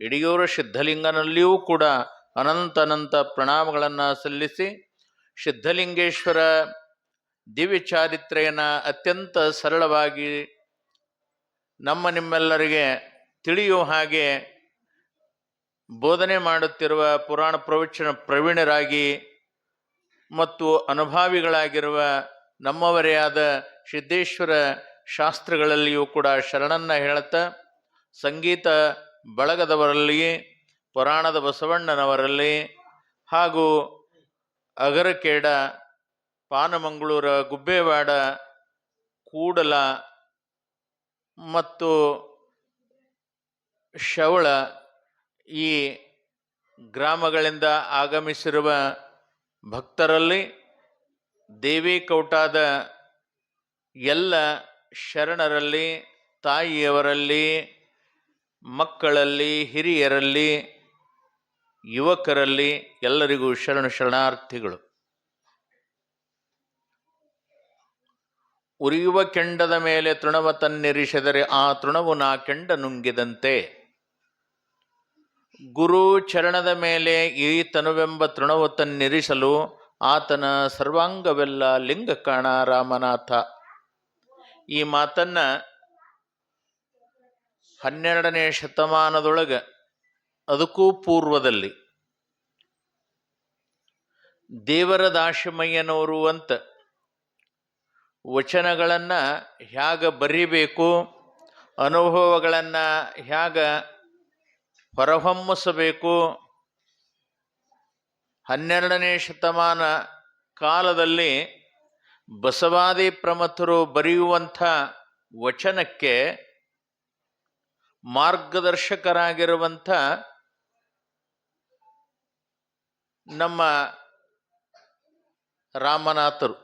ಯಡಿಯೂರು ಸಿದ್ಧಲಿಂಗನಲ್ಲಿಯೂ ಕೂಡ ಅನಂತ ಅನಂತ ಪ್ರಣಾಮಗಳನ್ನು ಸಲ್ಲಿಸಿ ಸಿದ್ಧಲಿಂಗೇಶ್ವರ ದಿವ್ಯ ಚಾರಿತ್ರೆಯನ್ನು ಅತ್ಯಂತ ಸರಳವಾಗಿ ನಮ್ಮ ನಿಮ್ಮೆಲ್ಲರಿಗೆ ತಿಳಿಯುವ ಹಾಗೆ ಬೋಧನೆ ಮಾಡುತ್ತಿರುವ ಪುರಾಣ ಪ್ರವಚನ ಪ್ರವೀಣರಾಗಿ ಮತ್ತು ಅನುಭಾವಿಗಳಾಗಿರುವ ನಮ್ಮವರೇ ಆದ ಸಿದ್ದೇಶ್ವರ ಶಾಸ್ತ್ರಗಳಲ್ಲಿಯೂ ಕೂಡ ಶರಣನ್ನ ಹೇಳುತ್ತಾ ಸಂಗೀತ ಬಳಗದವರಲ್ಲಿ, ಪುರಾಣದ ಬಸವಣ್ಣನವರಲ್ಲಿ ಹಾಗೂ ಅಗರಕೇಡ, ಪಾನಮಂಗಳೂರ, ಗುಬ್ಬೇವಾಡ, ಕೂಡಲ ಮತ್ತು ಶವಳ ಈ ಗ್ರಾಮಗಳಿಂದ ಆಗಮಿಸಿರುವ ಭಕ್ತರಲ್ಲಿ ದೇವಿ ಕೌಟಾದ ಎಲ್ಲ ಶರಣರಲ್ಲಿ, ತಾಯಿಯವರಲ್ಲಿ ಮಕ್ಕಳಲ್ಲಿ, ಹಿರಿಯರಲ್ಲಿ, ಯುವಕರಲ್ಲಿ ಎಲ್ಲರಿಗೂ ಶರಣ ಶರಣಾರ್ಥಿಗಳು. ಉರಿಯುವ ಕೆಂಡದ ಮೇಲೆ ತೃಣವ ತನ್ನಿರಿಸಿದರೆ ಆ ತೃಣವು ನಾ ಕೆಂಡ ನುಂಗಿದಂತೆ. ಗುರು ಚರಣದ ಮೇಲೆ ಈ ತನುವೆಂಬ ತೃಣವು ತನ್ನಿರಿಸಲು ಆತನ ಸರ್ವಾಂಗವೆಲ್ಲ ಲಿಂಗ ಕಾಣ ರಾಮನಾಥ ಈ ಮಾತನ್ನ ಹನ್ನೆರಡನೇ ಶತಮಾನದೊಳಗೆ, ಅದಕ್ಕೂ ಪೂರ್ವದಲ್ಲಿ ದೇವರ ದಾಶಮಯ್ಯನವರು ಅಂತ ವಚನಗಳನ್ನು ಹ್ಯಾಗ ಬರೀಬೇಕು, ಅನುಭವಗಳನ್ನು ಹ್ಯಾಗ ಹೊರಹೊಮ್ಮಿಸಬೇಕು, ಹನ್ನೆರಡನೇ ಶತಮಾನ ಕಾಲದಲ್ಲಿ ಬಸವಾದಿ ಪ್ರಮಥರು ಬರೆಯುವಂಥ ವಚನಕ್ಕೆ ಮಾರ್ಗದರ್ಶಕರಾಗಿರುವಂಥ ನಮ್ಮ ರಾಮನಾಥರು,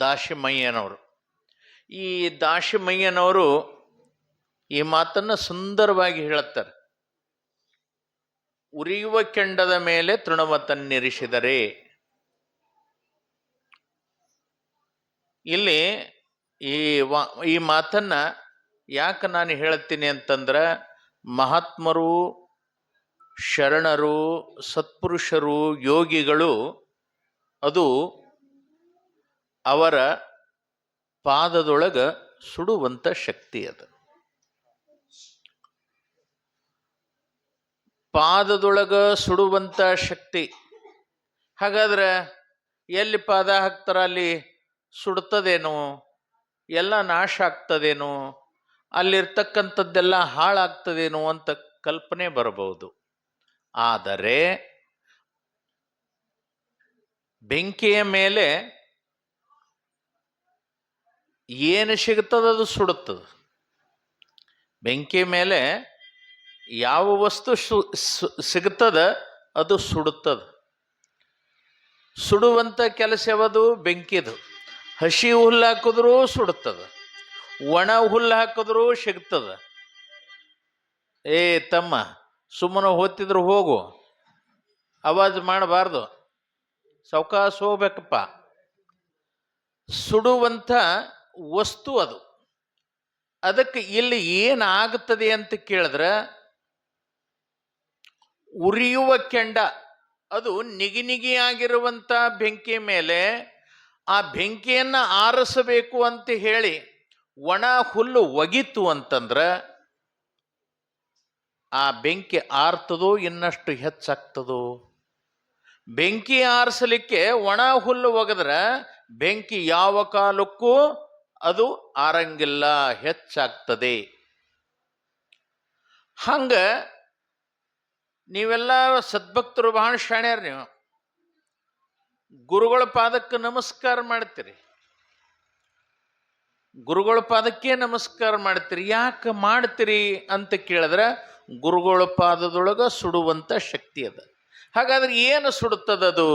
ದಾಶಿಮಯ್ಯನವರು. ಈ ದಾಶಿಮಯ್ಯನವರು ಈ ಮಾತನ್ನು ಸುಂದರವಾಗಿ ಹೇಳುತ್ತಾರೆ. ಉರಿಯುವ ಕೆಂಡದ ಮೇಲೆ ತೃಣವತನ್ನಿರಿಸಿದರೆ ಇಲ್ಲಿ ಈ ವಾ ಈ ಮಾತನ್ನ ಯಾಕೆ ನಾನು ಹೇಳ್ತೀನಿ ಅಂತಂದ್ರೆ ಮಹಾತ್ಮರು, ಶರಣರು, ಸತ್ಪುರುಷರು, ಯೋಗಿಗಳು, ಅದು ಅವರ ಪಾದದೊಳಗ ಸುಡುವಂಥ ಶಕ್ತಿ ಅದು. ಪಾದದೊಳಗ ಸುಡುವಂಥ ಶಕ್ತಿ. ಹಾಗಾದ್ರೆ ಎಲ್ಲಿ ಪಾದ ಹಾಕ್ತಾರ ಅಲ್ಲಿ ಸುಡ್ತದೇನೋ? ಎಲ್ಲ ನಾಶ ಆಗ್ತದೇನೋ? ಅಲ್ಲಿರ್ತಕ್ಕಂಥದ್ದೆಲ್ಲ ಹಾಳಾಗ್ತದೇನೋ ಅಂತ ಕಲ್ಪನೆ ಬರಬಹುದು. ಆದರೆ ಬೆಂಕಿಯ ಮೇಲೆ ಏನು ಸಿಗ್ತದ ಅದು ಸುಡುತ್ತದೆ. ಬೆಂಕಿ ಮೇಲೆ ಯಾವ ವಸ್ತು ಸಿಗ್ತದ ಅದು ಸುಡುತ್ತದೆ. ಸುಡುವಂಥ ಕೆಲಸ ಯಾವುದು? ಬೆಂಕಿದು. ಹಸಿ ಹುಲ್ಲಾಕಿದ್ರೂ ಸುಡುತ್ತದೆ. ಒಣ ಹುಲ್ಲು ಹಾಕಿದ್ರೂ ಸಿಗ್ತದ. ಏ ತಮ್ಮ, ಸುಮ್ಮನೆ ಹೊತ್ತಿದ್ರು ಹೋಗು. ಅವಾಜ್ ಮಾಡಬಾರ್ದು. ಸಾವಕಾಶ ಹೋಗ್ಬೇಕಪ್ಪ. ಸುಡುವಂಥ ವಸ್ತು ಅದು. ಅದಕ್ಕೆ ಇಲ್ಲಿ ಏನಾಗುತ್ತದೆ ಅಂತ ಕೇಳಿದ್ರೆ, ಉರಿಯುವ ಕೆಂಡ, ಅದು ನಿಗಿ ನಿಗಿಯಾಗಿರುವಂಥ ಬೆಂಕಿ ಮೇಲೆ ಆ ಬೆಂಕಿಯನ್ನು ಆರಿಸಬೇಕು ಅಂತ ಹೇಳಿ ಒಣ ಹುಲ್ಲು ಒಗಿತು ಅಂತಂದ್ರೆ ಆ ಬೆಂಕಿ ಆರ್ತದೋ ಇನ್ನಷ್ಟು ಹೆಚ್ಚಾಗ್ತದೋ? ಬೆಂಕಿ ಆರಿಸಲಿಕ್ಕೆ ಒಣ ಹುಲ್ಲು ಒಗೆದ್ರೆ ಬೆಂಕಿ ಯಾವ ಕಾಲಕ್ಕೂ ಅದು ಆರಂಗಿಲ್ಲ, ಹೆಚ್ಚಾಗ್ತದೆ. ಹಂಗ ನೀವೆಲ್ಲ ಸದ್ಭಕ್ತರು ಬಹಳ ಶಾಣ್ಯಾರ ನೀವು. ಗುರುಗಳ ಪಾದಕ್ಕೆ ನಮಸ್ಕಾರ ಮಾಡ್ತೀರಿ. ಗುರುಗಳ ಪಾದಕ್ಕೆ ನಮಸ್ಕಾರ ಮಾಡ್ತೀರಿ, ಯಾಕೆ ಮಾಡ್ತೀರಿ ಅಂತ ಕೇಳಿದ್ರೆ ಗುರುಗಳ ಪಾದದೊಳಗೆ ಸುಡುವಂಥ ಶಕ್ತಿ ಅದ. ಹಾಗಾದ್ರೆ ಏನು ಸುಡುತ್ತದದು?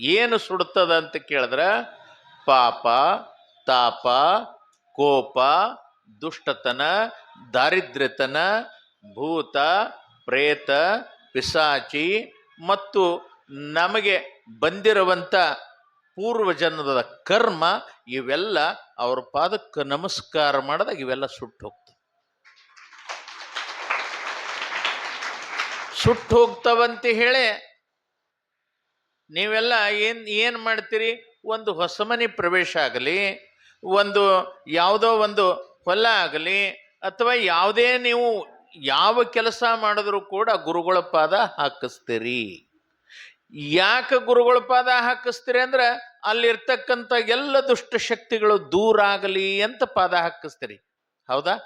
ಏನು ಸುಡುತ್ತದ ಅಂತ ಕೇಳಿದ್ರೆ, ಪಾಪ, ತಾಪ, ಕೋಪ, ದುಷ್ಟತನ, ದಾರಿದ್ರ್ಯತನ, ಭೂತ, ಪ್ರೇತ, ಪಿಸಾಚಿ ಮತ್ತು ನಮಗೆ ಬಂದಿರುವಂಥ ಪೂರ್ವಜನ್ಮದ ಕರ್ಮ ಇವೆಲ್ಲ ಅವ್ರ ಪಾದಕ್ಕೆ ನಮಸ್ಕಾರ ಮಾಡಿದಾಗ ಇವೆಲ್ಲ ಸುಟ್ಟು ಹೋಗ್ತವೆ. ಸುಟ್ಟು ಹೋಗ್ತವಂತ ಹೇಳಿ ನೀವೆಲ್ಲ ಏನು ಏನು ಮಾಡ್ತೀರಿ? ಒಂದು ಹೊಸ ಮನೆ ಪ್ರವೇಶ ಆಗಲಿ, ಒಂದು ಯಾವುದೋ ಒಂದು ಹೊಲ ಆಗಲಿ, ಅಥವಾ ಯಾವುದೇ ನೀವು ಯಾವ ಕೆಲಸ ಮಾಡಿದ್ರು ಕೂಡ ಗುರುಗಳ ಪಾದ ಹಾಕಿಸ್ತೀರಿ. ಯಾಕೆ ಗುರುಗಳ ಪಾದ ಹಾಕಿಸ್ತೀರಿ ಅಂದ್ರೆ ಅಲ್ಲಿರ್ತಕ್ಕಂಥ ಎಲ್ಲ ದುಷ್ಟ ಶಕ್ತಿಗಳು ದೂರ ಆಗಲಿ ಅಂತ ಪಾದ ಹಾಕಿಸ್ತೀರಿ. ಹೌದಾ?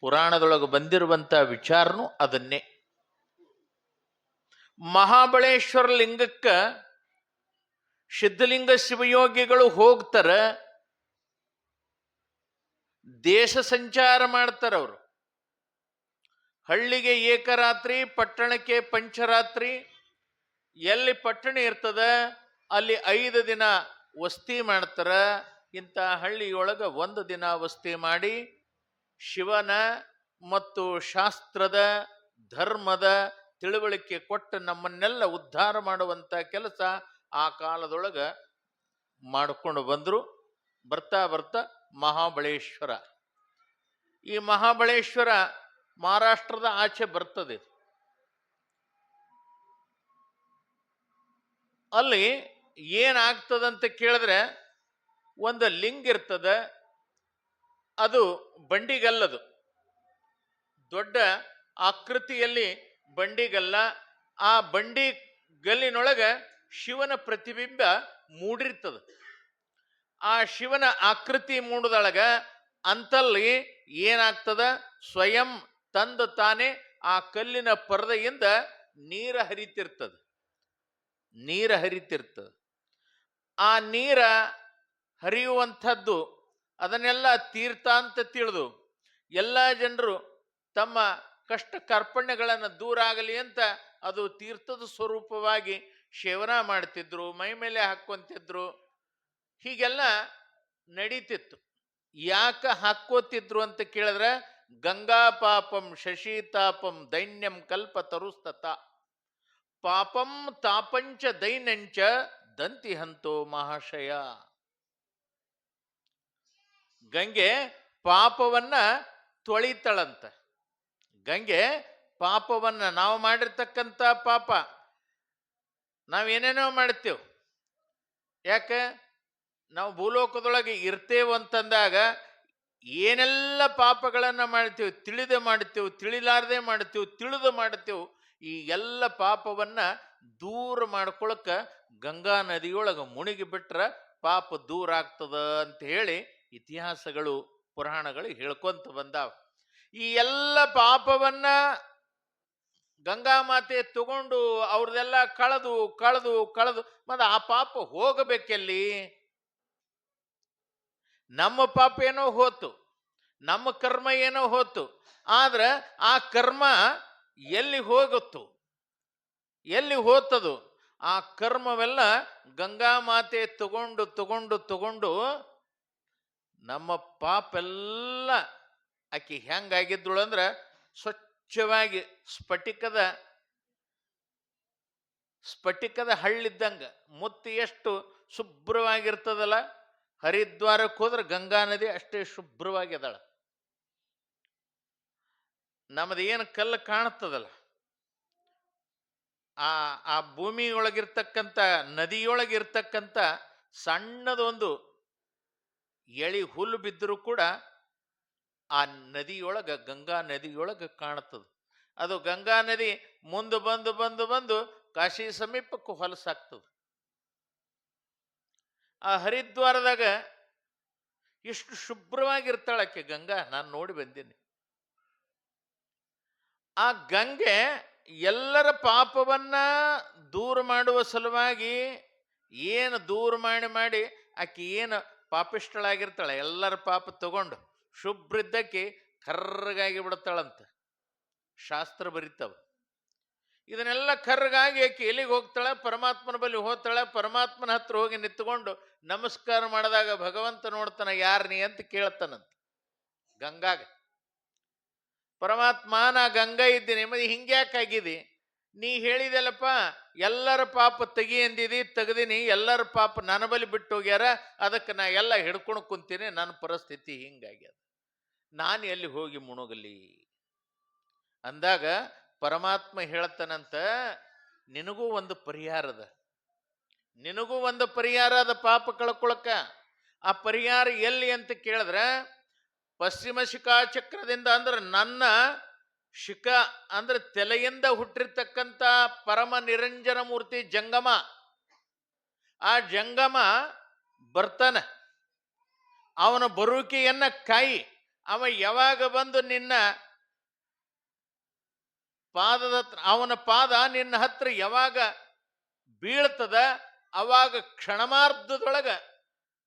ಪುರಾಣದೊಳಗೆ ಬಂದಿರುವಂತ ವಿಚಾರನು ಅದನ್ನೇ. ಮಹಾಬಳೇಶ್ವರ ಲಿಂಗಕ್ಕ ಸಿದ್ಧಲಿಂಗ ಶಿವಯೋಗಿಗಳು ಹೋಗ್ತಾರ. ದೇಶ ಸಂಚಾರ ಮಾಡ್ತಾರ ಅವರು. ಹಳ್ಳಿಗೆ ಏಕರಾತ್ರಿ, ಪಟ್ಟಣಕ್ಕೆ ಪಂಚರಾತ್ರಿ, ಎಲ್ಲಿ ಪಟ್ಟಣ ಇರ್ತದ? ಅಲ್ಲಿ ಐದು ದಿನ ವಸ್ತಿ ಮಾಡ್ತಾರ. ಇಂಥ ಹಳ್ಳಿಯೊಳಗ ಒಂದು ದಿನ ವಸ್ತಿ ಮಾಡಿ ಶಿವನ ಮತ್ತು ಶಾಸ್ತ್ರದ ಧರ್ಮದ ತಿಳುವಳಿಕೆ ಕೊಟ್ಟು ನಮ್ಮನ್ನೆಲ್ಲ ಉದ್ಧಾರ ಮಾಡುವಂತ ಕೆಲಸ ಆ ಕಾಲದೊಳಗ ಮಾಡಿಕೊಂಡು ಬಂದರು. ಬರ್ತಾ ಬರ್ತಾ ಮಹಾಬಳೇಶ್ವರ. ಈ ಮಹಾಬಳೇಶ್ವರ ಮಹಾರಾಷ್ಟ್ರದ ಆಚೆ ಬರ್ತದೆ. ಅಲ್ಲಿ ಏನಾಗ್ತದಂತ ಕೇಳಿದ್ರೆ ಒಂದು ಲಿಂಗ ಇರ್ತದ, ಅದು ಬಂಡಿಗಲ್ಲದು. ದೊಡ್ಡ ಆಕೃತಿಯಲ್ಲಿ ಬಂಡಿಗಲ್ಲ. ಆ ಬಂಡಿ ಗಲ್ಲಿನೊಳಗೆ ಶಿವನ ಪ್ರತಿಬಿಂಬ ಮೂಡಿರ್ತದ. ಆ ಶಿವನ ಆಕೃತಿ ಮೂಡದೊಳಗ ಅಂತಲ್ಲಿ ಏನಾಗ್ತದ? ಸ್ವಯಂ ತಂದು ತಾನೇ ಆ ಕಲ್ಲಿನ ಪರದೆಯಿಂದ ನೀರ ಹರಿತಿರ್ತದ. ನೀರ ಹರಿತಿರ್ತದ. ಆ ನೀರ ಹರಿಯುವಂಥದ್ದು ಅದನ್ನೆಲ್ಲ ತೀರ್ಥ ಅಂತ ತಿಳಿದು ಎಲ್ಲ ಜನರು ತಮ್ಮ ಕಷ್ಟ ಕರ್ಪಣ್ಯಗಳನ್ನು ದೂರ ಆಗಲಿ ಅಂತ ಅದು ತೀರ್ಥದ ಸ್ವರೂಪವಾಗಿ ಸೇವನ ಮಾಡ್ತಿದ್ರು, ಮೈ ಮೇಲೆ ಹಾಕ್ಕೊಂತಿದ್ರು ಹೀಗೆಲ್ಲ ನಡೀತಿತ್ತು. ಯಾಕೆ ಹಾಕ್ಕೋತಿದ್ರು ಅಂತ ಕೇಳಿದ್ರೆ, ಗಂಗಾ ಪಾಪಂ ಶಶಿ ತಾಪಂ ದೈನ್ಯಂ ಕಲ್ಪ ತರುಸ್ತತ. ಪಾಪಂ ತಾಪಂಚ ದೈನ್ಯಂಚ ದಂತಿ ಹಂತೋ ಮಹಾಶಯ. ಗಂಗೆ ಪಾಪವನ್ನ ತೊಳಿತಾಳಂತ. ಗಂಗೆ ಪಾಪವನ್ನ ನಾವು ಮಾಡಿರ್ತಕ್ಕಂಥ ಪಾಪ. ನಾವೇನೇನೋ ಮಾಡ್ತೇವೆ. ಯಾಕೆ? ನಾವು ಭೂಲೋಕದೊಳಗೆ ಇರ್ತೇವೆ ಅಂತಂದಾಗ ಏನೆಲ್ಲ ಪಾಪಗಳನ್ನು ಮಾಡ್ತೇವೆ, ತಿಳಿದೆ ಮಾಡ್ತೇವೆ, ತಿಳಿಲಾರದೆ ಮಾಡ್ತೇವೆ, ತಿಳಿದು ಮಾಡ್ತೇವೆ, ಈ ಎಲ್ಲ ಪಾಪವನ್ನ ದೂರ ಮಾಡ್ಕೊಳಕ ಗಂಗಾ ನದಿಯೊಳಗೆ ಮುಣಿಗಿ ಬಿಟ್ರ ಪಾಪ ದೂರ ಆಗ್ತದ ಅಂತ ಹೇಳಿ ಇತಿಹಾಸಗಳು ಪುರಾಣಗಳು ಹೇಳ್ಕೊಂತ ಬಂದಾವ. ಈ ಎಲ್ಲ ಪಾಪವನ್ನ ಗಂಗಾ ಮಾತೆ ತಗೊಂಡು ಅವ್ರದೆಲ್ಲ ಕಳೆದು ಕಳೆದು ಕಳೆದು ಮತ್ತೆ ಆ ಪಾಪ ಹೋಗಬೇಕೆಲ್ಲಿ? ನಮ್ಮ ಪಾಪ ಏನೋ ಹೋತು, ನಮ್ಮ ಕರ್ಮ ಏನೋ ಹೋತು, ಆದ್ರೆ ಆ ಕರ್ಮ ಎಲ್ಲಿ ಹೋಗುತ್ತು? ಎಲ್ಲಿ ಹೋತದು? ಆ ಕರ್ಮವೆಲ್ಲ ಗಂಗಾ ಮಾತೆ ತಗೊಂಡು ತಗೊಂಡು ತಗೊಂಡು ನಮ್ಮ ಪಾಪೆಲ್ಲ ಆಕಿ ಹೆಂಗಾಗಿದ್ದಳು ಅಂದ್ರೆ ಸ್ವಚ್ಛವಾಗಿ ಸ್ಫಟಿಕದ ಸ್ಫಟಿಕದ ಹಳ್ಳಿದ್ದಂಗ. ಮುತ್ತಿ ಎಷ್ಟು ಶುಭ್ರವಾಗಿರ್ತದಲ್ಲ? ಹರಿದ್ವಾರಕ್ಕೆ ಹೋದ್ರೆ ಗಂಗಾ ನದಿ ಅಷ್ಟೇ ಶುಭ್ರವಾಗಿದ್ದಾಳ ನಮ್ದು ಏನು ಕಲ್ಲು ಕಾಣ್ತದಲ್ಲ? ಆ ಆ ಭೂಮಿಯೊಳಗಿರ್ತಕ್ಕಂಥ, ನದಿಯೊಳಗಿರ್ತಕ್ಕಂಥ ಸಣ್ಣದೊಂದು ಎಳಿ ಹುಲ್ಲು ಬಿದ್ದರೂ ಕೂಡ ಆ ನದಿಯೊಳಗೆ, ಗಂಗಾ ನದಿಯೊಳಗೆ ಕಾಣುತ್ತದೆ. ಅದು ಗಂಗಾ ನದಿ ಮುಂದೆ ಬಂದು ಬಂದು ಬಂದು ಕಾಶಿ ಸಮೀಪಕ್ಕೂ ಹೊಲಸಾಗ್ತದೆ ಆ ಹರಿದ್ವಾರದಾಗ ಎಷ್ಟು ಶುಭ್ರವಾಗಿರ್ತಾಳಕ್ಕೆ ಗಂಗಾ. ನಾನು ನೋಡಿ ಬಂದೀನಿ. ಆ ಗಂಗೆ ಎಲ್ಲರ ಪಾಪವನ್ನ ದೂರ ಮಾಡುವ ಸಲುವಾಗಿ ಏನು ದೂರ ಮಾಡಿ ಮಾಡಿ ಆಕೆ ಏನು ಪಾಪಿಷ್ಟಳಾಗಿರ್ತಾಳೆ ಎಲ್ಲರ ಪಾಪ ತಗೊಂಡು ಶುಭ್ರಿದ್ದಕ್ಕೆ ಕರ್ರಗಾಗಿ ಬಿಡ್ತಾಳಂತ. ಶಾಸ್ತ್ರ ಬರಿತವ. ಇದನ್ನೆಲ್ಲ ಕರ್ರಗಾಗಿ ಆಕೆ ಎಲ್ಲಿಗೆ ಹೋಗ್ತಾಳೆ? ಪರಮಾತ್ಮನ ಬಳಿ ಹೋಗ್ತಾಳೆ. ಪರಮಾತ್ಮನ ಹತ್ರ ಹೋಗಿ ನಿಂತ್ಕೊಂಡು ನಮಸ್ಕಾರ ಮಾಡಿದಾಗ ಭಗವಂತ ನೋಡ್ತಾನ ನೀ ಅಂತ ಕೇಳ್ತಾನಂತ. ಗಂಗಾಗ. ಪರಮಾತ್ಮ ನಾ ಗಂಗಾ ಇದ್ದೀನಿ. ಮತ್ತೆ ಹಿಂಗ್ಯಾಕಾಗಿದೆ ನೀ ಹೇಳಿದೆಲ್ಲಪ್ಪ, ಎಲ್ಲರ ಪಾಪ ತೆಗಿ ಅಂದಿದಿ, ತೆಗೆದಿನಿ. ಎಲ್ಲರ ಪಾಪ ನನ್ನ ಬಳಿ ಬಿಟ್ಟು ಹೋಗ್ಯಾರ. ಅದಕ್ಕೆ ನಾ ಎಲ್ಲ ಹಿಡ್ಕೊಂಡು ಕುಂತೀನಿ. ನನ್ನ ಪರಿಸ್ಥಿತಿ ಹಿಂಗಾಗ್ಯದ ನಾನು ಎಲ್ಲಿ ಹೋಗಿ ಮುಣುಗಲಿ? ಅಂದಾಗ ಪರಮಾತ್ಮ ಹೇಳ್ತಾನಂತ, ನಿನಗೂ ಒಂದು ಪರಿಹಾರದ ನಿನಗೂ ಒಂದು ಪರಿಹಾರ ಅದ ಪಾಪ ಕಳ್ಕೊಳಕ ಆ ಪರಿಹಾರ ಎಲ್ಲಿ ಅಂತ ಕೇಳಿದ್ರೆ ಪಶ್ಚಿಮ ಶಿಖಾ ಚಕ್ರದಿಂದ ಅಂದ್ರೆ ನನ್ನ ಶಿಖ ಅಂದ್ರೆ ತಲೆಯಿಂದ ಹುಟ್ಟಿರ್ತಕ್ಕಂಥ ಪರಮ ನಿರಂಜನ ಮೂರ್ತಿ ಜಂಗಮ. ಆ ಜಂಗಮ ಬರ್ತಾನೆ. ಅವನ ಬರುವಿಕೆಯನ್ನ ಕಾಯಿ. ಅವ ಯಾವಾಗ ಬಂದು ನಿನ್ನ ಪಾದದ ಅವನ ಪಾದ ನಿನ್ನ ಹತ್ರ ಯಾವಾಗ ಬೀಳ್ತದ, ಅವಾಗ ಕ್ಷಣಮಾರ್ಧದೊಳಗ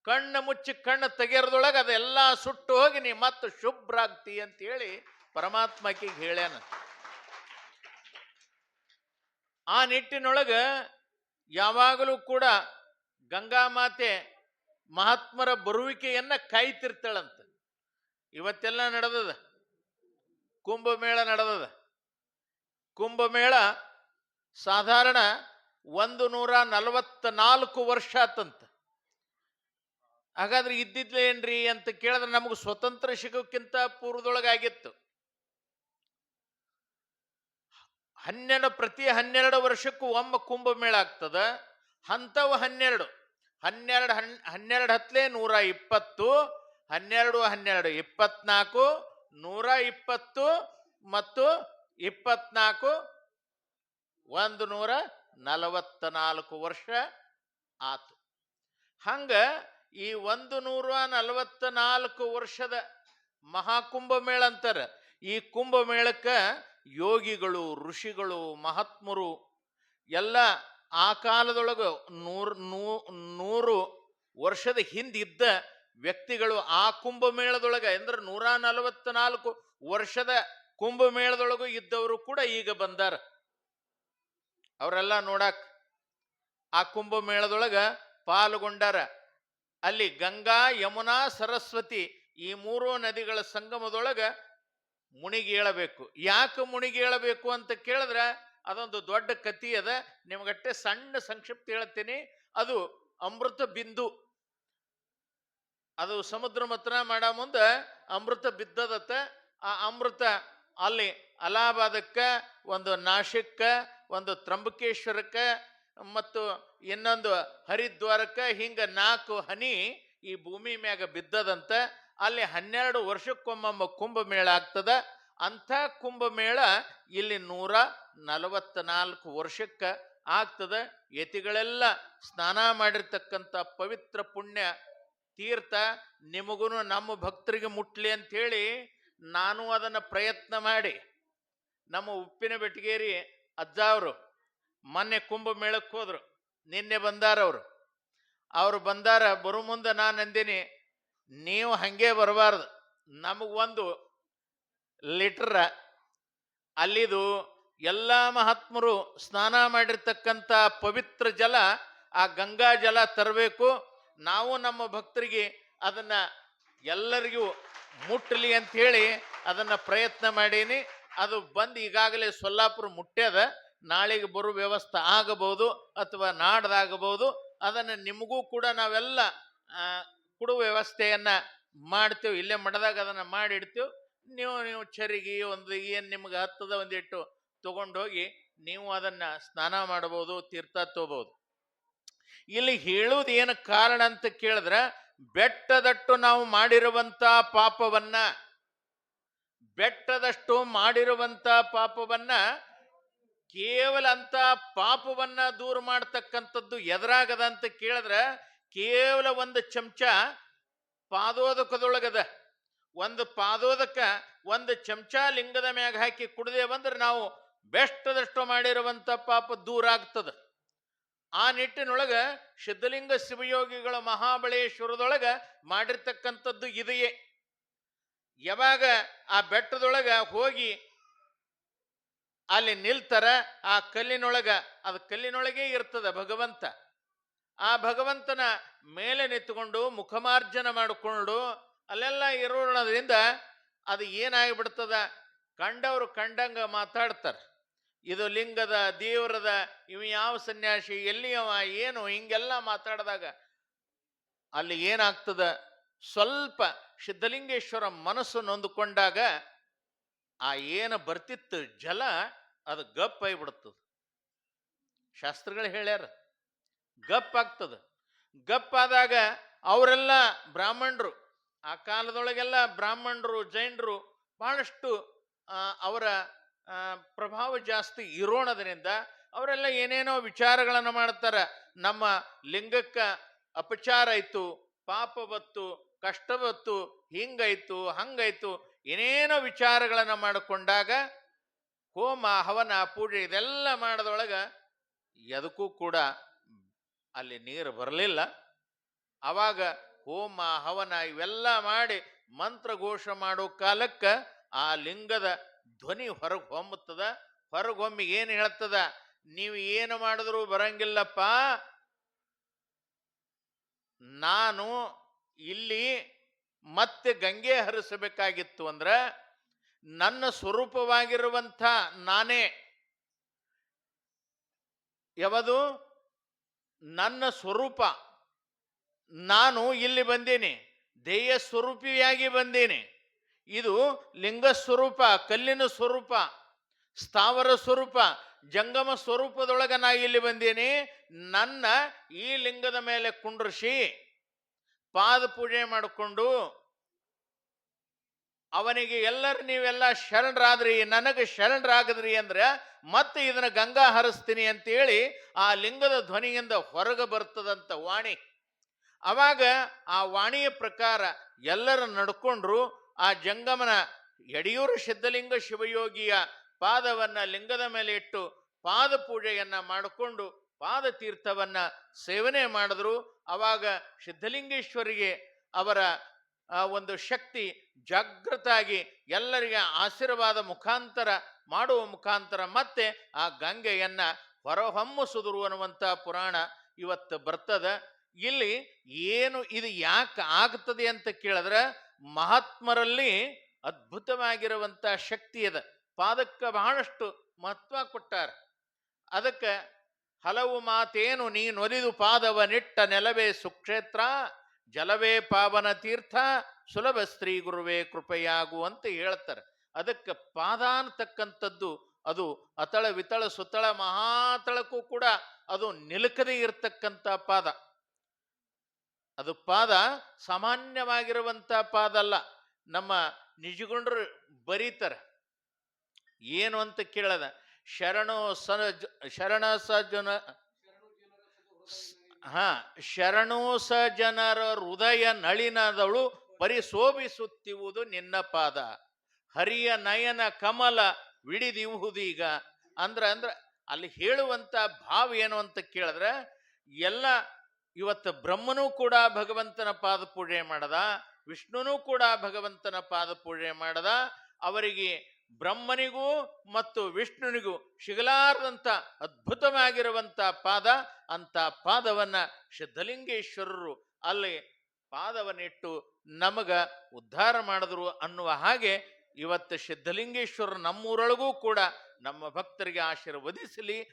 ಕಣ್ಣು ಮುಚ್ಚಿ ಕಣ್ಣು ತೆಗೆಯರದೊಳಗೆ ಅದೆಲ್ಲ ಸುಟ್ಟು ಹೋಗಿ ನೀ ಮತ್ತೆ ಶುಭ್ರಾಗ್ತಿ ಅಂತ ಹೇಳಿ ಪರಮಾತ್ಮಕಿಗೆ ಹೇಳ್ಯಾನ. ಆ ನಿಟ್ಟಿನೊಳಗೆ ಯಾವಾಗಲೂ ಕೂಡ ಗಂಗಾ ಮಾತೆ ಮಹಾತ್ಮರ ಬರುವಿಕೆಯನ್ನ ಕಾಯ್ತಿರ್ತಾಳಂತ. ಇವತ್ತೆಲ್ಲ ನಡೆದದ? ಕುಂಭಮೇಳ ನಡೆದದ? ಕುಂಭಮೇಳ ಸಾಧಾರಣ ಒಂದು ನೂರ ನಲವತ್ತ ನಾಲ್ಕು ವರ್ಷ ಆತಂತ. ಹಾಗಾದ್ರೆ ಇದ್ದಿದ್ಲೇನ್ರಿ ಅಂತ ಕೇಳಿದ್ರೆ ನಮಗೆ ಸ್ವತಂತ್ರ ಸಿಗೋಕ್ಕಿಂತ ಪೂರ್ವದೊಳಗಾಗಿತ್ತು. ಹನ್ನೆರಡು, ಪ್ರತಿ ಹನ್ನೆರಡು ವರ್ಷಕ್ಕೂ ಒಮ್ಮ ಕುಂಭಮೇಳ ಆಗ್ತದ. ಅಂಥವು ಹನ್ನೆರಡು. ಹನ್ನೆರಡು, ಹನ್, ಹನ್ನೆರಡು ಹತ್ಲೆ ನೂರ ಇಪ್ಪತ್ತು, ಹನ್ನೆರಡು ಹನ್ನೆರಡು ಇಪ್ಪತ್ನಾಲ್ಕು ನೂರ ಇಪ್ಪತ್ತು ಮತ್ತು ಇಪ್ಪತ್ನಾಲ್ಕು ಒಂದು ನೂರ ನಲವತ್ತ ನಾಲ್ಕು ವರ್ಷ ಆತು. ಹಂಗ ಈ ಒಂದು ನೂರ ನಲವತ್ತ ನಾಲ್ಕು ವರ್ಷದ ಮಹಾಕುಂಭಮೇಳ ಅಂತಾರೆ ಈ ಕುಂಭಮೇಳಕ್ಕೆ ಯೋಗಿಗಳು, ಋಷಿಗಳು, ಮಹಾತ್ಮರು ಎಲ್ಲ ಆ ಕಾಲದೊಳಗೆ ನೂರು ನೂ- ನೂರು ವರ್ಷದ ಹಿಂದಿದ್ದ ವ್ಯಕ್ತಿಗಳು ಆ ಕುಂಭಮೇಳದೊಳಗೆ ಅಂದ್ರೆ ನೂರ ನಲವತ್ತ ನಾಲ್ಕು ವರ್ಷದ ಕುಂಭಮೇಳದೊಳಗೂ ಇದ್ದವರು ಕೂಡ ಈಗ ಬಂದಾರ. ಅವರೆಲ್ಲ ನೋಡಕ್ ಆ ಕುಂಭಮೇಳದೊಳಗೆ ಪಾಲ್ಗೊಂಡಾರ. ಅಲ್ಲಿ ಗಂಗಾ, ಯಮುನಾ, ಸರಸ್ವತಿ ಈ ಮೂರು ನದಿಗಳ ಸಂಗಮದೊಳಗೆ ಮುಣಿಗೇಳಬೇಕು ಯಾಕೆ ಮುಣಿಗೇಳಬೇಕು ಅಂತ ಕೇಳಿದ್ರೆ ಅದೊಂದು ದೊಡ್ಡ ಕತಿ ಅದ. ನಿಮಗಟ್ಟೆ ಸಣ್ಣ ಸಂಕ್ಷಿಪ್ತ ಹೇಳ್ತೀನಿ. ಅದು ಅಮೃತ ಬಿಂದು. ಅದು ಸಮುದ್ರ ಮಥನ ಮಾಡೋ ಮುಂದೆ ಅಮೃತ ಬಿದ್ದದತ್ತ ಆ ಅಮೃತ ಅಲ್ಲಿ ಅಲಹಾಬಾದಕ್ಕ ಒಂದು ನಾಶಿಕ್ಕ, ಒಂದು ತ್ರಂಬಕೇಶ್ವರಕ್ಕ ಮತ್ತು ಇನ್ನೊಂದು ಹರಿದ್ವಾರಕ್ಕ ಹಿಂಗ ನಾಲ್ಕು ಹನಿ ಈ ಭೂಮಿ ಮ್ಯಾಗ ಬಿದ್ದದಂತ ಅಲ್ಲಿ ಹನ್ನೆರಡು ವರ್ಷಕ್ಕೊಮ್ಮೊಮ್ಮ ಕುಂಭಮೇಳ ಆಗ್ತದ. ಅಂಥ ಕುಂಭಮೇಳ ಇಲ್ಲಿ ನೂರ ನಲವತ್ತ ನಾಲ್ಕು ವರ್ಷಕ್ಕೆ ಆಗ್ತದ. ಯತಿಗಳೆಲ್ಲ ಸ್ನಾನ ಮಾಡಿರ್ತಕ್ಕಂಥ ಪವಿತ್ರ ಪುಣ್ಯ ತೀರ್ಥ ನಿಮಗೂ ನಮ್ಮ ಭಕ್ತರಿಗೆ ಮುಟ್ಲಿ ಅಂಥೇಳಿ ನಾನು ಅದನ್ನು ಪ್ರಯತ್ನ ಮಾಡಿ. ನಮ್ಮ ಉಪ್ಪಿನ ಬೆಟಗೇರಿ ಅಜ್ಜ ಅವರು ಮೊನ್ನೆ ಕುಂಭಮೇಳಕ್ಕೆ ಹೋದ್ರು. ನಿನ್ನೆ ಬಂದಾರ ಅವರು ಅವರು ಬಂದಾರ, ಬರು ಮುಂದೆ ನಾನು ಅಂದಿನಿ, ನೀವು ಹಂಗೆ ಬರಬಾರ್ದು. ನಮಗೊಂದು ಲೀಟ್ರ ಅಲ್ಲಿದು ಎಲ್ಲ ಮಹಾತ್ಮರು ಸ್ನಾನ ಮಾಡಿರ್ತಕ್ಕಂಥ ಪವಿತ್ರ ಜಲ, ಆ ಗಂಗಾ ಜಲ ತರಬೇಕು. ನಾವು ನಮ್ಮ ಭಕ್ತರಿಗೆ ಅದನ್ನ ಎಲ್ಲರಿಗೂ ಮುಟ್ಟಲಿ ಅಂತ ಹೇಳಿ ಅದನ್ನ ಪ್ರಯತ್ನ ಮಾಡೀನಿ. ಅದು ಬಂದು ಈಗಾಗಲೇ ಸೊಲ್ಲಾಪುರ ಮುಟ್ಟ್ಯದ ನಾಳೆಗೆ ಬರೋ ವ್ಯವಸ್ಥೆ ಆಗಬಹುದು ಅಥವಾ ನಾಡ್ದಾಗಬಹುದು, ಅದನ್ನು ನಿಮಗೂ ಕೂಡ ನಾವೆಲ್ಲ ಕೊಡುವ ವ್ಯವಸ್ಥೆಯನ್ನ ಮಾಡ್ತೇವೆ. ಇಲ್ಲೇ ಮಠದಾಗ ಅದನ್ನು ಮಾಡಿಡ್ತೇವೆ. ನೀವು ನೀವು ಚರಿಗೆ ಒಂದು ಏನು ನಿಮ್ಗೆ ಹತ್ತದ ಒಂದಿಟ್ಟು ತಗೊಂಡೋಗಿ ನೀವು ಅದನ್ನು ಸ್ನಾನ ಮಾಡಬಹುದು ತೀರ್ಥ ತಗೋಬಹುದು ಇಲ್ಲಿ ಹೇಳುವುದು ಏನು ಕಾರಣ ಅಂತ ಕೇಳಿದ್ರೆ, ಬೆಟ್ಟದಟ್ಟು ನಾವು ಮಾಡಿರುವಂಥ ಪಾಪವನ್ನ, ಬೆಟ್ಟದಷ್ಟು ಮಾಡಿರುವಂಥ ಪಾಪವನ್ನ ಕೇವಲ ಅಂತ ಪಾಪವನ್ನ ದೂರ ಮಾಡ್ತಕ್ಕಂಥದ್ದು ಎದುರಾಗದ ಅಂತ ಕೇಳಿದ್ರೆ ಕೇವಲ ಒಂದು ಚಮಚ ಪಾದೋದಕದೊಳಗದ, ಒಂದು ಪಾದೋದಕ, ಒಂದು ಚಮಚ ಲಿಂಗದ ಮ್ಯಾಗ ಹಾಕಿ ಕುಡ್ದೇವಂದ್ರೆ ನಾವು ಬೆಷ್ಟದಷ್ಟು ಮಾಡಿರುವಂತ ಪಾಪ ದೂರ ಆಗ್ತದ. ಆ ನಿಟ್ಟಿನೊಳಗ ಸಿದ್ಧಲಿಂಗ ಶಿವಯೋಗಿಗಳ ಮಹಾಬಳೇಶ್ವರದೊಳಗ ಮಾಡಿರ್ತಕ್ಕಂಥದ್ದು ಇದೆಯೇ. ಯಾವಾಗ ಆ ಬೆಟ್ಟದೊಳಗ ಹೋಗಿ ಅಲ್ಲಿ ನಿಲ್ತಾರ, ಆ ಕಲ್ಲಿನೊಳಗ, ಅದು ಕಲ್ಲಿನೊಳಗೆ ಇರ್ತದ ಭಗವಂತ. ಆ ಭಗವಂತನ ಮೇಲೆ ನಿಂತ್ಕೊಂಡು ಮುಖಮಾರ್ಜನ ಮಾಡಿಕೊಂಡು ಅಲ್ಲೆಲ್ಲ ಇರೋದ್ರಿಂದ ಅದು ಏನಾಗಿಬಿಡ್ತದ? ಕಂಡವರು ಕಂಡಂಗ ಮಾತಾಡ್ತಾರೆ. ಇದು ಲಿಂಗದ, ದೇವರದ, ಇವ ಯಾವ ಸನ್ಯಾಸಿ, ಎಲ್ಲಿಯವ, ಏನು, ಹಿಂಗೆಲ್ಲ ಮಾತಾಡಿದಾಗ ಅಲ್ಲಿ ಏನಾಗ್ತದ? ಸ್ವಲ್ಪ ಸಿದ್ಧಲಿಂಗೇಶ್ವರ ಮನಸ್ಸು ನೊಂದುಕೊಂಡಾಗ ಆ ಏನು ಬರ್ತಿತ್ತು? ಜಲ ಅದು ಗಪ್ ಆಗಿಬಿಡ್ತದ ಶಾಸ್ತ್ರಗಳು ಹೇಳ್ಯಾರ ಗಪ್ ಆಗ್ತದ. ಗಪ್ ಆದಾಗ ಅವರೆಲ್ಲ ಬ್ರಾಹ್ಮಣರು, ಆ ಕಾಲದೊಳಗೆಲ್ಲ ಬ್ರಾಹ್ಮಣರು, ಜೈನರು ಬಹಳಷ್ಟು ಅವರ ಪ್ರಭಾವ ಜಾಸ್ತಿ ಇರೋಣದ್ರಿಂದ ಅವರೆಲ್ಲ ಏನೇನೋ ವಿಚಾರಗಳನ್ನು ಮಾಡ್ತಾರೆ. ನಮ್ಮ ಲಿಂಗಕ್ಕೆ ಅಪಚಾರ ಆಯಿತು, ಪಾಪ ಬತ್ತು ಕಷ್ಟ ಬತ್ತು ಹಿಂಗಾಯ್ತು, ಹಂಗಾಯ್ತು, ಏನೇನೋ ವಿಚಾರಗಳನ್ನು ಮಾಡಿಕೊಂಡಾಗ ಹೋಮ, ಹವನ, ಪೂಜೆ ಇದೆಲ್ಲ ಮಾಡಿದೊಳಗೆ ಎದಕ್ಕೂ ಕೂಡ ಅಲ್ಲಿ ನೀರು ಬರಲಿಲ್ಲ. ಆವಾಗ ಹೋಮ, ಹವನ ಇವೆಲ್ಲ ಮಾಡಿ ಮಂತ್ರಘೋಷ ಮಾಡೋ ಕಾಲಕ್ಕೆ ಆ ಲಿಂಗದ ಧ್ವನಿ ಹೊರಗೆ ಹೊಮ್ಮುತ್ತದ. ಹೊರಗೆ ಹೊಮ್ಮಿ ಏನು ಹೇಳ್ತದ? ನೀವು ಏನು ಮಾಡಿದ್ರು ಬರಂಗಿಲ್ಲಪ್ಪ. ನಾನು ಇಲ್ಲಿ ಮತ್ತೆ ಗಂಗೆ ಹರಿಸಬೇಕಾಗಿತ್ತು ಅಂದ್ರೆ ನನ್ನ ಸ್ವರೂಪವಾಗಿರುವಂಥ ನಾನೇ. ಯಾವುದು? ನನ್ನ ಸ್ವರೂಪ. ನಾನು ಇಲ್ಲಿ ಬಂದೀನಿ. ದೇಯ ಸ್ವರೂಪಿಯಾಗಿ ಬಂದೀನಿ. ಇದು ಲಿಂಗ ಸ್ವರೂಪ, ಕಲ್ಲಿನ ಸ್ವರೂಪ, ಸ್ಥಾವರ ಸ್ವರೂಪ, ಜಂಗಮ ಸ್ವರೂಪದೊಳಗೆ ನಾ ಇಲ್ಲಿ ಬಂದೀನಿ. ನನ್ನ ಈ ಲಿಂಗದ ಮೇಲೆ ಕುಂಡ್ರಿಸಿ ಪಾದ ಪೂಜೆ ಮಾಡಿಕೊಂಡು ಅವನಿಗೆ ಎಲ್ಲರೂ ನೀವೆಲ್ಲ ಶರಣರಾದ್ರಿ, ನನಗೆ ಶರಣರಾಗದ್ರಿ ಅಂದ್ರೆ ಮತ್ತೆ ಇದನ್ನ ಗಂಗಾ ಹರಿಸ್ತೀನಿ ಅಂತೇಳಿ ಆ ಲಿಂಗದ ಧ್ವನಿಯಿಂದ ಹೊರಗೆ ಬರ್ತದಂತ ವಾಣಿ. ಅವಾಗ ಆ ವಾಣಿಯ ಪ್ರಕಾರ ಎಲ್ಲರ ನಡ್ಕೊಂಡ್ರು, ಆ ಜಂಗಮನ ಯಡಿಯೂರು ಸಿದ್ಧಲಿಂಗ ಶಿವಯೋಗಿಯ ಪಾದವನ್ನ ಲಿಂಗದ ಮೇಲೆ ಇಟ್ಟು ಪಾದ ಪೂಜೆಯನ್ನ ಮಾಡಿಕೊಂಡು ಪಾದ ತೀರ್ಥವನ್ನ ಸೇವನೆ ಮಾಡಿದ್ರು. ಅವಾಗ ಸಿದ್ಧಲಿಂಗೇಶ್ವರಿಗೆ ಅವರ ಆ ಒಂದು ಶಕ್ತಿ ಜಾಗೃತಾಗಿ ಎಲ್ಲರಿಗೆ ಆಶೀರ್ವಾದ ಮುಖಾಂತರ ಮಾಡುವ ಮುಖಾಂತರ ಮತ್ತೆ ಆ ಗಂಗೆಯನ್ನ ಹೊರಹೊಮ್ಮಿಸಿದ್ರು ಅನ್ನುವಂಥ ಪುರಾಣ ಇವತ್ತು ಬರ್ತದ. ಇಲ್ಲಿ ಏನು ಇದು ಯಾಕೆ ಆಗ್ತದೆ ಅಂತ ಕೇಳಿದ್ರೆ ಮಹಾತ್ಮರಲ್ಲಿ ಅದ್ಭುತವಾಗಿರುವಂಥ ಶಕ್ತಿ ಅದ. ಪಾದಕ್ಕೆ ಬಹಳಷ್ಟು ಮಹತ್ವ ಕೊಟ್ಟಾರೆ. ಅದಕ್ಕೆ ಹಲವು ಮಾತೇನು ನೀನೊಲಿದು ಪಾದವ ನಿಟ್ಟ ನೆಲವೇ ಸುಕ್ಷೇತ್ರ ಜಲವೇ ಪಾವನ ತೀರ್ಥ ಸುಲಭ ಸ್ತ್ರೀ ಗುರುವೇ ಕೃಪೆಯಾಗು ಅಂತ ಹೇಳ್ತಾರೆ. ಅದಕ್ಕೆ ಪಾದ ಅಂತಕ್ಕಂಥದ್ದು ಅದು ಅತಳ ವಿತಳ ಸುತ್ತಳ ಮಹಾತಳಕ್ಕೂ ಕೂಡ ಅದು ನಿಲುಕದೇ ಇರತಕ್ಕಂಥ ಪಾದ. ಅದು ಪಾದ ಸಾಮಾನ್ಯವಾಗಿರುವಂಥ ಪಾದ ಅಲ್ಲ ನಮ್ಮ ನಿಜಗುಂಡ್ರು ಬರೀತಾರೆ. ಏನು ಅಂತ ಕೇಳದ? ಶರಣು ಸ ಶರಣ ಸಜನ ಹಾ ಶರಣು ಸಜನರ ಜನರ ಹೃದಯ ನಳಿನದಳು ಪರಿಶೋಭಿಸುತ್ತಿರುವುದು ನಿನ್ನ ಪಾದ. ಹರಿಯ ನಯನ ಕಮಲ ವಿಡಿದಿವುದೀಗ ಅಂದ್ರ ಅಂದ್ರ ಅಲ್ಲಿ ಹೇಳುವಂತ ಭಾವ ಏನು ಅಂತ ಕೇಳಿದ್ರೆ, ಎಲ್ಲ ಇವತ್ತು ಬ್ರಹ್ಮನೂ ಕೂಡ ಭಗವಂತನ ಪಾದ ಪೂಜೆ ಮಾಡದ, ವಿಷ್ಣುನೂ ಕೂಡ ಭಗವಂತನ ಪಾದ ಪೂಜೆ ಮಾಡದ, ಅವರಿಗೆ ಬ್ರಹ್ಮನಿಗೂ ಮತ್ತು ವಿಷ್ಣುನಿಗೂ ಸಿಗಲಾರದಂಥ ಅದ್ಭುತವಾಗಿರುವಂಥ ಪಾದ ಅಂತ ಪಾದವನ್ನ ಸಿದ್ಧಲಿಂಗೇಶ್ವರರು ಅಲ್ಲಿ ಪಾದವನ್ನಿಟ್ಟು ನಮಗ ಉದ್ಧಾರ ಮಾಡಿದ್ರು ಅನ್ನುವ ಹಾಗೆ ಇವತ್ತು ಸಿದ್ಧಲಿಂಗೇಶ್ವರ ನಮ್ಮೂರೊಳಗೂ ಕೂಡ ನಮ್ಮ ಭಕ್ತರಿಗೆ ಆಶೀರ್ವದಿಸಲಿ.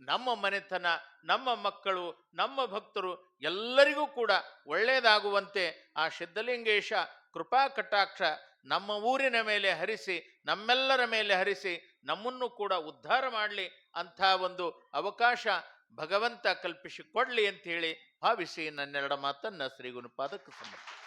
ನಮ್ಮ ಮನೆತನ, ನಮ್ಮ ಮಕ್ಕಳು, ನಮ್ಮ ಭಕ್ತರು ಎಲ್ಲರಿಗೂ ಕೂಡ ಒಳ್ಳೆಯದಾಗುವಂತೆ ಆ ಸಿದ್ಧಲಿಂಗೇಶ ಕೃಪಾ ಕಟಾಕ್ಷ ನಮ್ಮ ಊರಿನ ಮೇಲೆ ಹರಿಸಿ, ನಮ್ಮೆಲ್ಲರ ಮೇಲೆ ಹರಿಸಿ, ನಮ್ಮನ್ನು ಕೂಡ ಉದ್ಧಾರ ಮಾಡಲಿ ಅಂಥ ಒಂದು ಅವಕಾಶ ಭಗವಂತ ಕಲ್ಪಿಸಿಕೊಡ್ಲಿ ಅಂತ ಹೇಳಿ ಭಾವಿಸಿ ನನ್ನೆರಡ ಮಾತನ್ನ ಶ್ರೀ ಗುರುಪಾದಕ್ಕೆ ಸಮರ್ಪ